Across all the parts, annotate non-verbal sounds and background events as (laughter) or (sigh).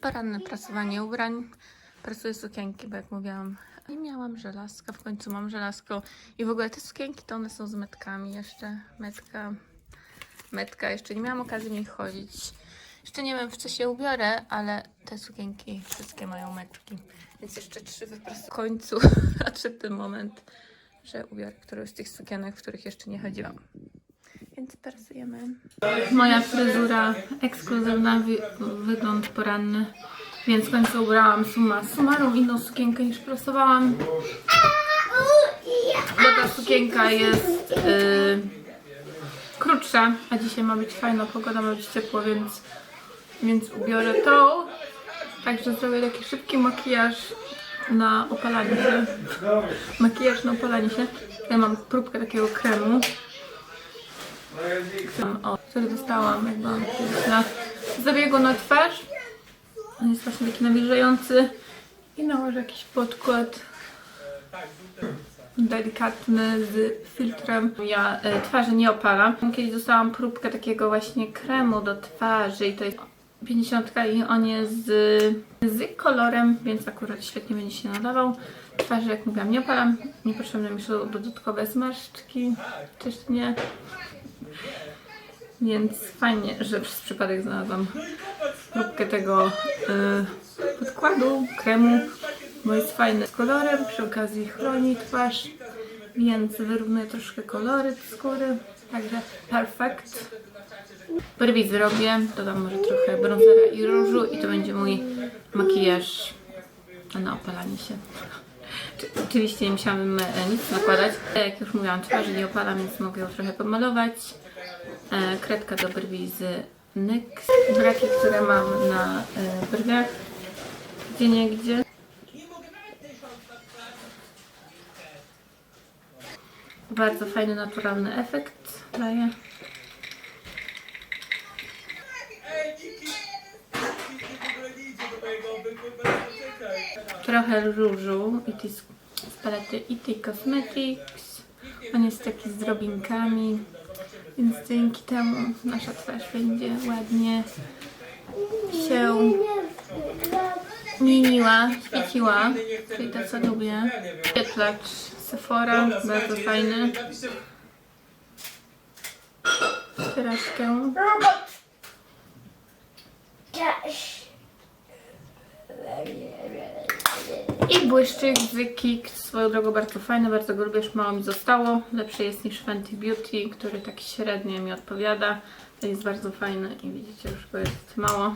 Poranne prasowanie ubrań. Prasuję sukienki, bo jak mówiłam, nie miałam żelazka, w końcu mam żelazko. I w ogóle te sukienki to one są z metkami jeszcze. Metka, metka, jeszcze nie miałam okazji w nich chodzić. Jeszcze nie wiem w co się ubiorę, ale te sukienki wszystkie mają metki. Więc jeszcze trzy wyprasuję. W końcu (laughs) nadszedł ten moment, że ubiorę którąś z tych sukienek, w których jeszcze nie chodziłam. Więc prasujemy. Moja fryzura ekskluzywna, wy wygląd poranny. Więc w końcu ubrałam suma summarum inną sukienkę niż prostowałam. Bo ta sukienka jest yy, krótsza, a dzisiaj ma być fajna pogoda, ma być ciepło, więc, więc ubiorę tą. Także zrobię taki szybki makijaż na opalanie się. Makijaż na opalanie się. Ja mam próbkę takiego kremu. O, który dostałam kiedyś na zabiegu na twarz. On jest właśnie taki nawilżający i nałożę jakiś podkład delikatny z filtrem. Ja e, twarzy nie opalam. Kiedyś dostałam próbkę takiego właśnie kremu do twarzy i to jest 50 i on jest z, z kolorem, więc akurat świetnie będzie się nadawał. Twarzy, jak mówiłam, nie opalam. Niepotrzebne mi są dodatkowe zmarszczki. Też nie. Więc fajnie, że przez przypadek znalazłam próbkę tego y, podkładu, kremu, bo jest fajny z kolorem, przy okazji chroni twarz, więc wyrównuje troszkę kolory skóry, także perfekt. Brwi zrobię, dodam może trochę bronzera i różu i to będzie mój makijaż na opalanie się. Czy- Oczywiście nie musiałam e, nic nakładać. E, Jak już mówiłam, twarzy nie opalam, więc mogę ją trochę pomalować. E, Kredka do brwi z NYX. Braki, które mam na e, brwiach. Gdzie nie gdzie. Bardzo fajny, naturalny efekt daje. Trochę różu i z palety ET Cosmetics. On jest taki z drobinkami, więc dzięki temu nasza twarz będzie ładnie się mieniła, świeciła, czyli to co lubię. Świetlacz Sephora, bardzo fajny. Troszkę. I błyszczyk z Kik, swoją drogą bardzo fajny, bardzo go lubię, mało mi zostało. Lepszy jest niż Fenty Beauty, który tak średnio mi odpowiada. Ten jest bardzo fajny i widzicie, już go jest mało.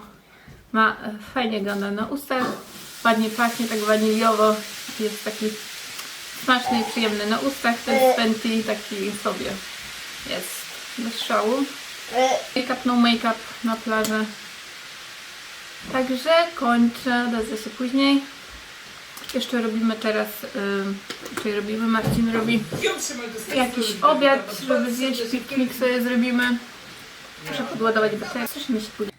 Ma e, fajnie wygląda na ustach, ładnie pachnie, tak waniliowo. Jest taki smaczny i przyjemny na ustach. Ten z Fenty taki sobie jest bez szału. Make-up, no make-up na plażę. Także kończę, dadzę się później. Jeszcze robimy teraz, yy, czyli robimy, Marcin robi jakiś obiad, żeby zjeść, piknik sobie zrobimy. Muszę podładować baterię, słyszymy się później.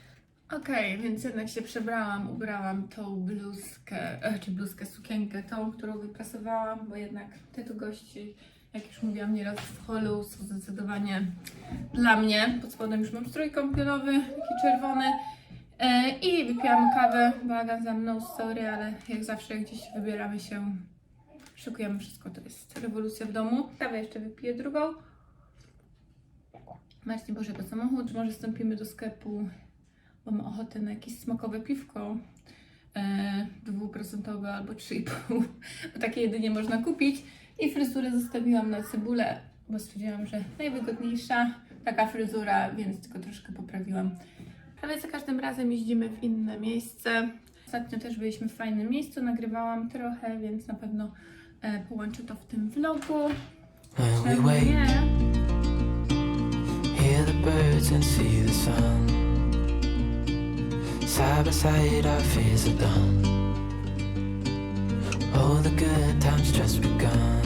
Okej, więc jednak się przebrałam, ubrałam tą bluzkę, e, czy bluzkę, sukienkę, tą, którą wyprasowałam, bo jednak te tu gości, jak już mówiłam nieraz w holu, są zdecydowanie dla mnie. Pod spodem już mam strój kąpielowy, taki czerwony. E, I wypiłam kawę, bałagan za mną, sorry, ale jak zawsze gdzieś wybieramy się, szykujemy wszystko, to jest rewolucja w domu. Kawę jeszcze wypiję drugą. Marcin poszedł po samochód, może wstąpimy do sklepu, bo mam ochotę na jakieś smakowe piwko. E, dwuprocentowe albo 3,5, (laughs) bo takie jedynie można kupić. I fryzurę zostawiłam na cebulę, bo stwierdziłam, że najwygodniejsza taka fryzura, więc tylko troszkę poprawiłam. Ale za każdym razem jeździmy w inne miejsce. Ostatnio też byliśmy w fajnym miejscu, nagrywałam trochę, więc na pewno e, połączę to w tym vlogu. Czemu nie? hear the birds and see the sun. Side by side, our fears are done. All the good times just begun.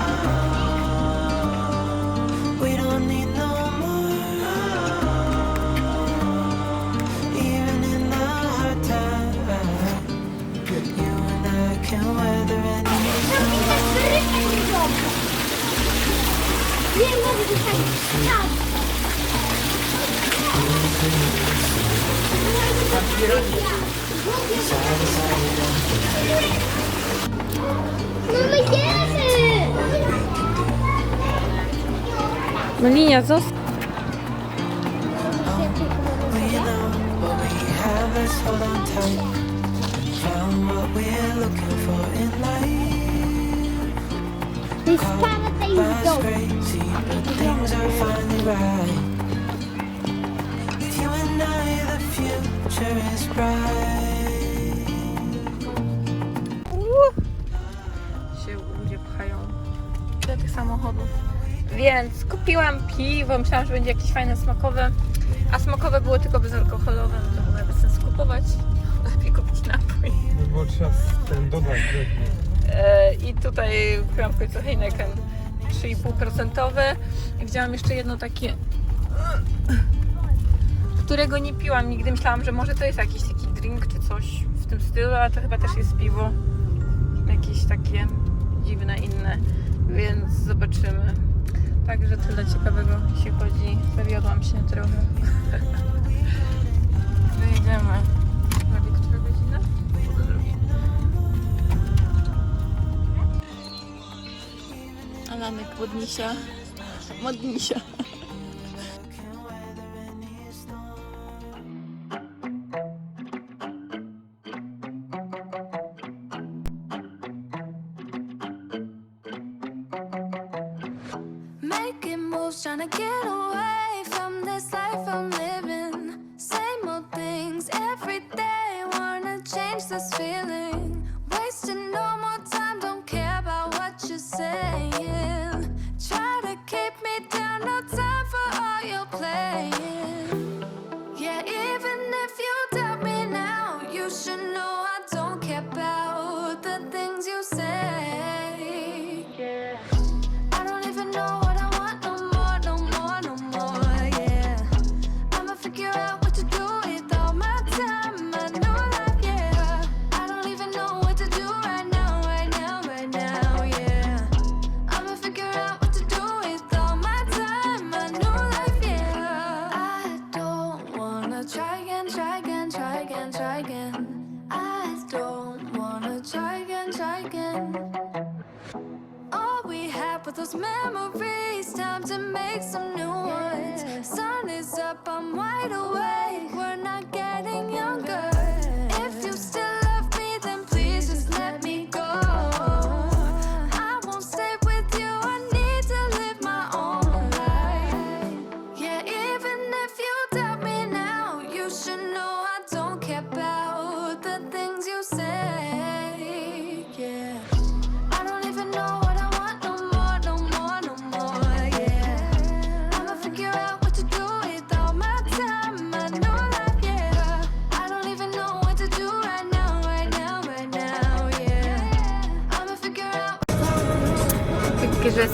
To jest paradise Life's dom. crazy, but things are finally right. With you and I, the future is bright. się ludzie pchają do tych samochodów. Więc kupiłam piwo, myślałam, że będzie jakieś fajne smakowe, a smakowe było tylko bezalkoholowe, no to było bez sensu kupować. (laughs) Lepiej kupić napój. Bo trzeba ten dodać. E, I tutaj kupiłam w końcu Heineken 3,5% i widziałam jeszcze jedno takie którego nie piłam nigdy. Myślałam, że może to jest jakiś taki drink czy coś w tym stylu, a to chyba też jest piwo. Jakieś takie dziwne, inne, więc zobaczymy. Także tyle ciekawego, jeśli chodzi. Zawiodłam się trochę. (laughs) Wyjdziemy. Prawie która godzina? Alanek modnisia. Modnisia. Making moves, trying to get away from this life I'm living.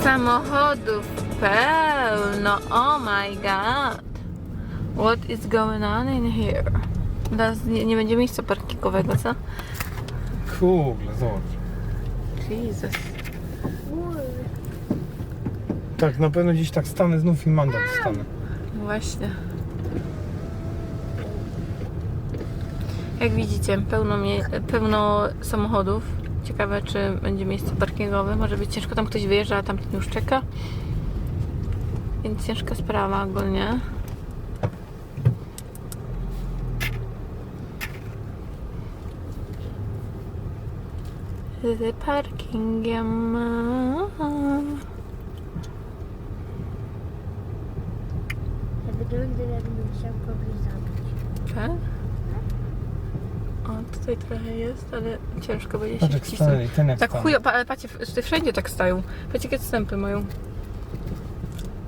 Samochodów pełno. Oh my god. What is going on in here? Teraz nie, nie będzie miejsca parkingowego, co? Kurde, zobacz. Jesus. Tak, na pewno gdzieś tak stanę znów i mandat dostanę. Właśnie. Jak widzicie, pełno, mie- pełno samochodów. Ciekawe, czy będzie miejsce parkingowe. Może być ciężko, tam ktoś wyjeżdża, a tamten już czeka. Więc ciężka sprawa ogólnie. Z parkingiem. Wygląda jakbym chciał kogoś zabić. Tak? Tutaj trochę jest, ale ciężko będzie Patrz się jak wcisnąć. stanęli, ten jak Tak chujo, pa- ale patrzcie, w- tutaj wszędzie tak stają. Patrzcie, jakie stępy mają.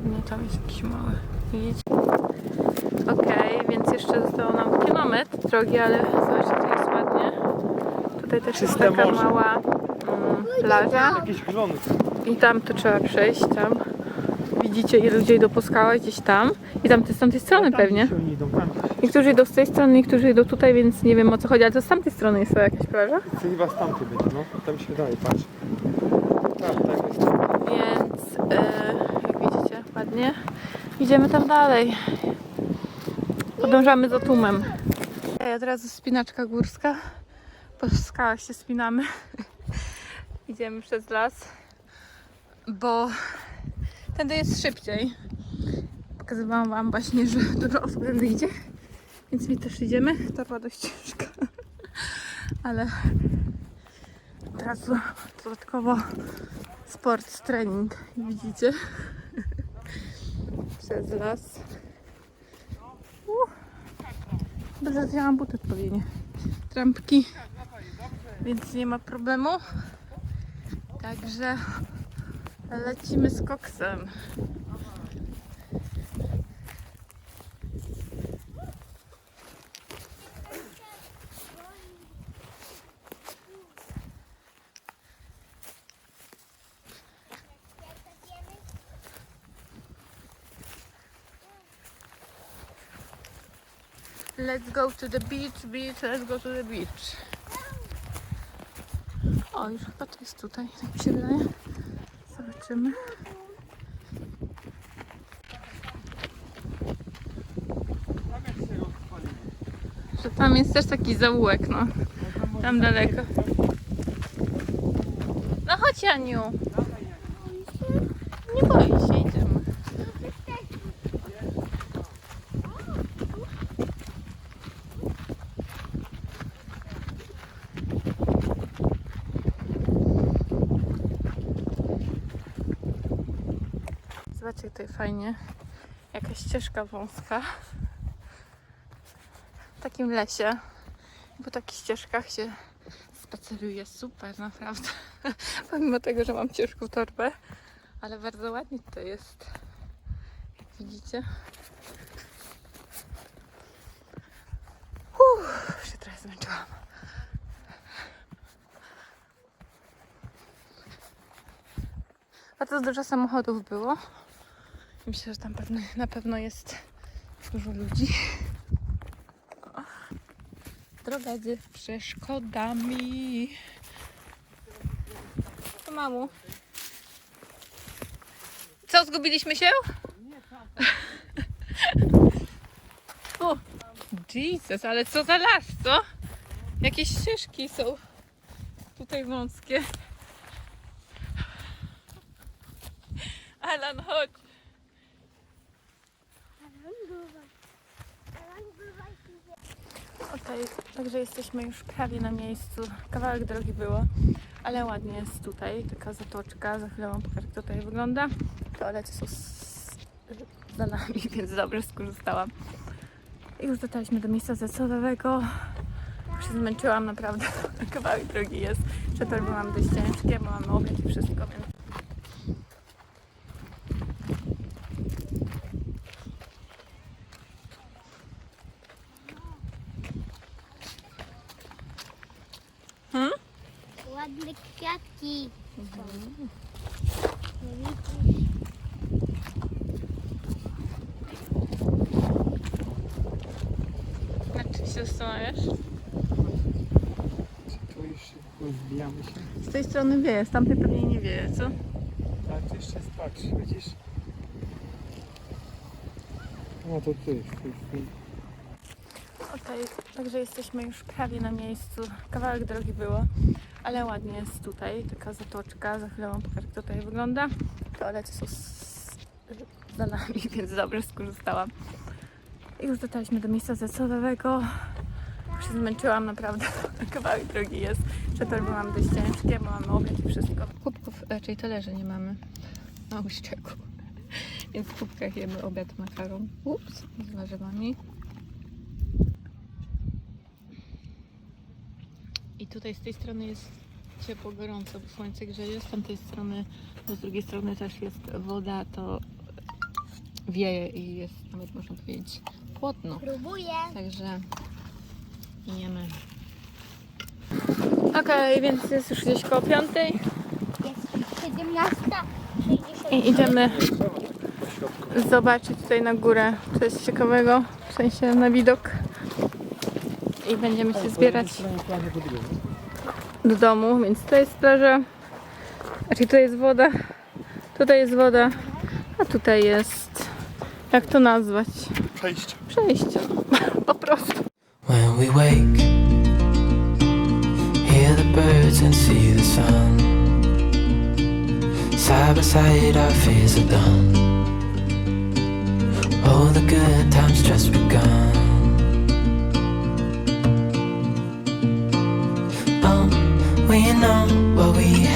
No tam jest jakiś mały. Widzicie? Okej, więc jeszcze zostało nam kilometr drogi, ale zobaczcie, to jest ładnie. Tutaj też jest Czyste taka morze. mała mm, plaża Jakieś glony. i tam to trzeba przejść, tam. Widzicie, i ludzie idą po skałach gdzieś tam i tam z tamtej strony Tam pewnie. oni idą, tam. Niektórzy idą z tej strony, niektórzy idą tutaj, więc nie wiem o co chodzi, ale to z tamtej strony jest to jakaś plaża. To chyba z tamtej będzie, no. Tam się wydaje, patrz. Tak, tak jest. Więc e, jak widzicie, ładnie. Idziemy tam dalej. Podążamy za tłumem. Ej, od razu spinaczka górska. Po skałach się spinamy. (laughs) Idziemy przez las, bo tędy jest szybciej. Pokazywałam wam właśnie, że dużo osób tędy idzie, więc my też idziemy. To była dość ciężka, ale od razu dodatkowo sport, trening, widzicie? Przez las. Uh. Dobrze, wzięłam buty odpowiednie. Trampki, więc nie ma problemu. Także lecimy z koksem. Let's go to the beach, beach, let's go to the beach. O, już chyba to jest tutaj, tak mi się wydaje. Zobaczymy. Że tam jest też taki zaułek, no. Tam daleko. No chodź, Aniu. Nie boi się, idziemy. Zobaczcie, jak tutaj fajnie. Jakaś ścieżka wąska. W takim lesie. Po takich ścieżkach się spaceruje. Super, naprawdę. (laughs) Pomimo tego, że mam ciężką torbę. Ale bardzo ładnie to jest. Jak widzicie. Uff, się trochę zmęczyłam. Bardzo dużo samochodów było. Myślę, że tam pewno, na pewno jest dużo ludzi. Droga z przeszkodami. To mamu. Co, zgubiliśmy się? (laughs) O, Jesus, ale co za las, co? Jakieś ścieżki są tutaj wąskie. Alan, chodź. Okej, także jesteśmy już prawie na miejscu. Kawałek drogi było, ale ładnie jest tutaj. Taka zatoczka. Za chwilę wam pokażę, jak tutaj wygląda. Toalety są za nami, (laughs) więc dobrze skorzystałam. I już dotarliśmy do miejsca zdecydowego. Już się zmęczyłam naprawdę. (laughs) Kawałek drogi jest. Przetorby mam dość ciężkie, bo mamy obiad i wszystko, więc czym się zastanawiasz? Tu wbijamy się. Z tej strony wieje, z tamtej pewnie nie wieje, co? Tak, to jeszcze jest, patrz, widzisz? No to ty, ty, ty. Okej, także jesteśmy już prawie na miejscu. Kawałek drogi było, ale ładnie jest tutaj. Taka zatoczka. Za chwilę wam pokażę, jak to tutaj wygląda. Toalety są za nami, (laughs) więc dobrze skorzystałam. I już dotarliśmy do miejsca zdecydowego. Już się zmęczyłam naprawdę. (laughs) Kawałek drogi jest. Przetorby mam dość ciężkie, bo mamy obiad i wszystko. Kubków, raczej talerzy nie mamy na uszczeku. (laughs) Więc w kubkach jemy obiad makaron. Ups, z warzywami. I tutaj z tej strony jest ciepło, gorąco, bo słońce grzeje. Z tamtej strony, bo z drugiej strony też jest woda, to wieje i jest nawet można powiedzieć chłodno. Próbuję. Także jemy. Okej, więc jest już gdzieś koło piątej Jest 17. 60. i idziemy zobaczyć tutaj na górę, co jest ciekawego, w sensie na widok. I będziemy się zbierać do domu, więc to jest plaża. Znaczy tutaj jest woda, tutaj jest woda, a tutaj jest, jak to nazwać? Przejście. Przejście, (laughs) po prostu. When we wake, hear the birds and see the sun. Side by side, our fears are done. Oh, the good times just begun.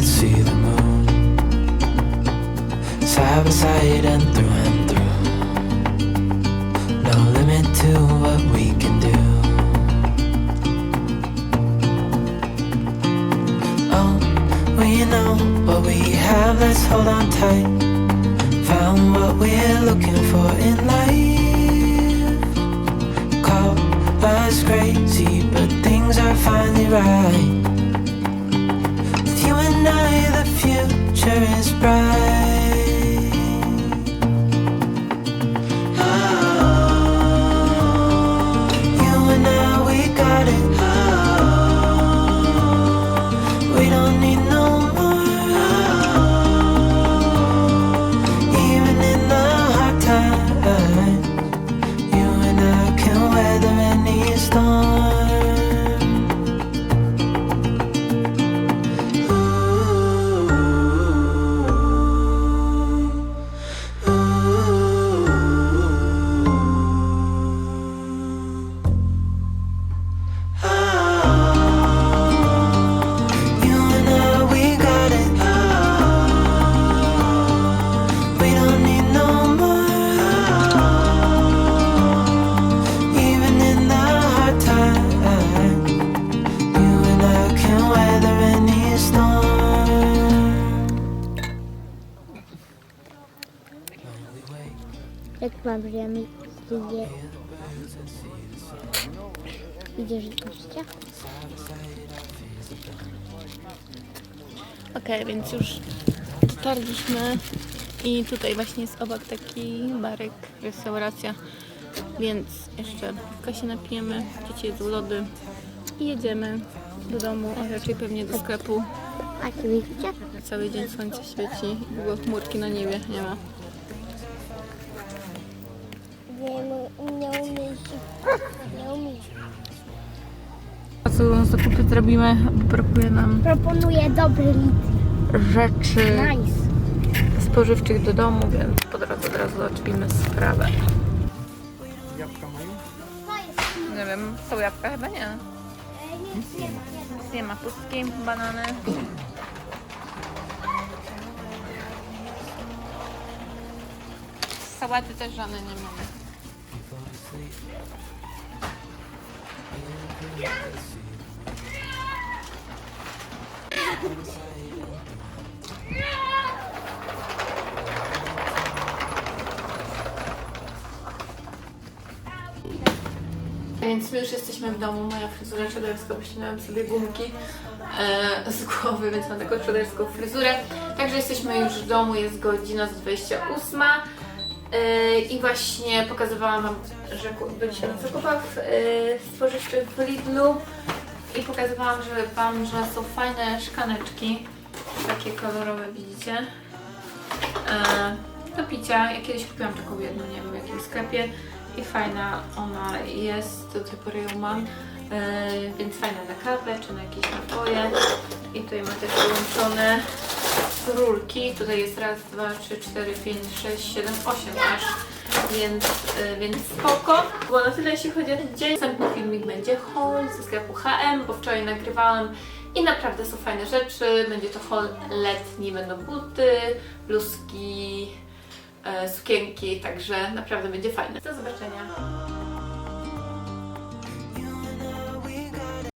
Crickets, see the moon. Side by side and through and through. No limit to what we can do. Oh, we know what we have, let's hold on tight found what we're looking for in life. Call us crazy, but things are finally right. Wiemy, je... Idziesz do życia? Okej, więc już dotarliśmy i tutaj właśnie jest obok taki barek, restauracja, więc jeszcze piwka się napijemy, dzieci jedzą lody i jedziemy do domu, a raczej pewnie do sklepu. A ty widzicie? Cały dzień słońce świeci ogóle chmurki na niebie nie ma. Nie, co zakupy zrobimy? Bo Brakuje nam Proponuję dobry lit. rzeczy Nice. spożywczych do domu, więc po drodze od razu odpimy sprawę. Jabłka mają? Nie wiem, są jabłka? Chyba nie. Nic nie ma, nie ma. Nie ma pustki, banany. Sałaty też żadne nie mamy. Więc my już jesteśmy w domu. Moja fryzura czaderska, bo ścinałem sobie gumki e, z głowy, więc mam taką czaderską fryzurę. Także jesteśmy już w domu, jest godzina z 28. E, I właśnie pokazywałam Wam, że byliśmy na zakupach e, spożywczych w Lidlu i pokazywałam że Wam, że są fajne szklaneczki, takie kolorowe, widzicie. E, do picia. Ja kiedyś kupiłam taką jedną, nie wiem w jakim sklepie i fajna ona jest, do tej pory ją mam, yy, więc fajna na kawę czy na jakieś napoje. I tutaj ma też wyłączone rurki. Tutaj jest raz, dwa, trzy, cztery, pięć, sześć, siedem, osiem aż. Więc, y, więc spoko. Było na tyle, jeśli chodzi o ten dzień. Następny filmik będzie haul ze sklepu H&M, bo wczoraj nagrywałam i naprawdę są fajne rzeczy. Będzie to haul letni, będą buty, bluzki, e, sukienki, także naprawdę będzie fajne. Do zobaczenia.